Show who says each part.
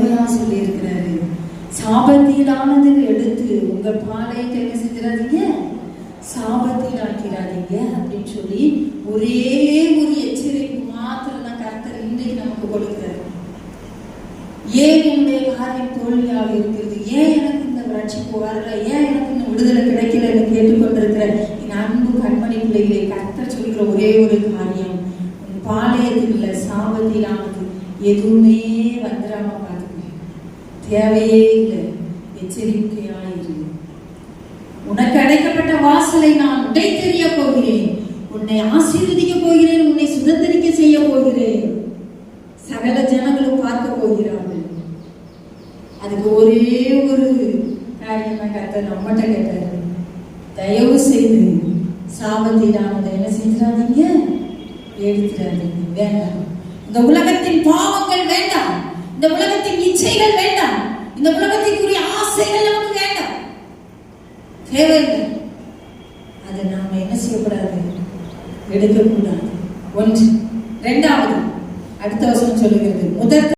Speaker 1: அருமையா சொல்லி இருக்கிறாரு சாபத்தீடானது எடுத்து உங்க பாளையத்தை என்ன செஞ்சிடாதீங்க? சாபத்தீடாக்கிறாதீங்க அப்படின்னு சொல்லி ஒரே ஒரு எச்சரிக்கை மாத்திரம் தான் கர்த்தர் இன்னைக்கு நமக்கு கொடுக்கிறார். ஏன் என்னுடைய காரியம் தோல்வியாக இருக்கிறது? ஏன் எனக்கு இந்த ரட்சிப்பு வரல ஏன் எனக்கு இந்த விடுதலை கிடைக்கல என்று கேட்டுக்கொண்டிருக்கிற என் அன்பு கண்மணி பிள்ளைகளை கர்த்தர் சொல்கிற ஒரே ஒரு காரியம் பாளையத்தில் உள்ள சாபத்தீடானது எதுவுமே வந்துடாம பார்த்துக்கணும் தேவையே இல்லை. எச்சரிக்கையாயிரு. உனக்கு அடைக்கப்பட்ட வாசலை நான் உடைத்தெறிய போகிறேன். உன்னை ஆசீர்வதிக்க போகிறேன். உன்னை சுதந்திரிக்க செய்ய போகிறேன். சகல ஜனங்களும் பார்க்க போகிறார்கள். அதுக்கு ஒரே ஒரு காரியம் தான் நம்மகிட்ட கேட்டாரு. தயவு செய்து சாபத்தீடானதை என்ன செஞ்சிடாதீங்க? எடுத்துடாதீங்க வேண்டாம். இந்த உலகத்தின் பா இந்த உலகத்தின் இச்சைகள் வேண்டாம். இந்த உலகத்திற்குரிய ஆசைகள் நமக்கு வேண்டாம். தேவையில்லை அதை நாம என்ன செய்யக்கூடாது? எடுக்கக்கூடாது. ஒன்று. ரெண்டாவது அடுத்த வசனம் சொல்லுகிறது. முதல்